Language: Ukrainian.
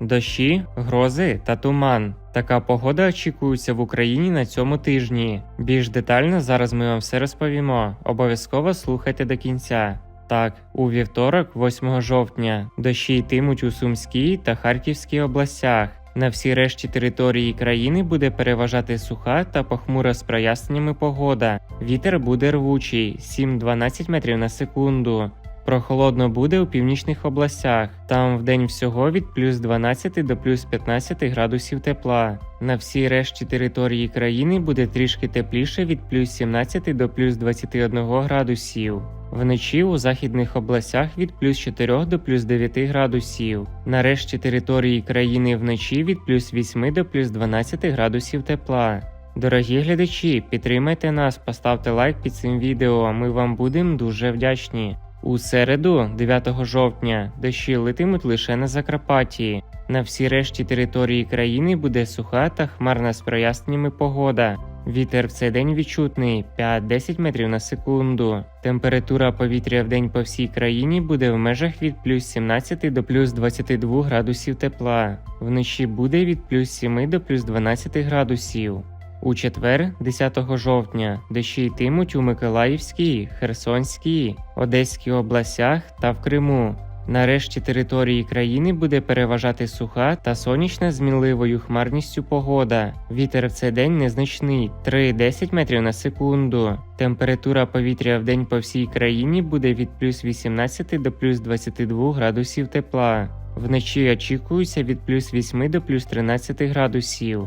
Дощі, грози та туман. Така погода очікується в Україні на цьому тижні. Більш детально зараз ми вам все розповімо. Обов'язково слухайте до кінця. Так, у вівторок, 8 жовтня, дощі йтимуть у Сумській та Харківській областях. На всій решті території країни буде переважати суха та похмура з проясненнями погода. Вітер буде рвучий 7-12 метрів на секунду. Прохолодно буде у північних областях. Там вдень всього від плюс 12 до плюс 15 градусів тепла. На всій решті території країни буде трішки тепліше від плюс 17 до плюс 21 градусів. Вночі у західних областях від плюс 4 до плюс 9 градусів. На решті території країни вночі від плюс 8 до плюс 12 градусів тепла. Дорогі глядачі, підтримайте нас, поставте лайк під цим відео. Ми вам будемо дуже вдячні. У середу, 9 жовтня, дощі летимуть лише на Закарпатті. На всій решті території країни буде суха та хмарна з проясненнями погода. Вітер в цей день відчутний 5-10 метрів на секунду. Температура повітря в день по всій країні буде в межах від плюс 17 до плюс 22 градусів тепла. Вночі буде від плюс 7 до плюс 12 градусів. У четвер, 10 жовтня, дощі йтимуть у Миколаївській, Херсонській, Одеській областях та в Криму. Нарешті території країни буде переважати суха та сонячна з мінливою хмарністю погода. Вітер в цей день незначний 3-10 метрів на секунду. Температура повітря в день по всій країні буде від плюс 18 до плюс 22 градусів тепла. Вночі очікується від плюс 8 до плюс 13 градусів.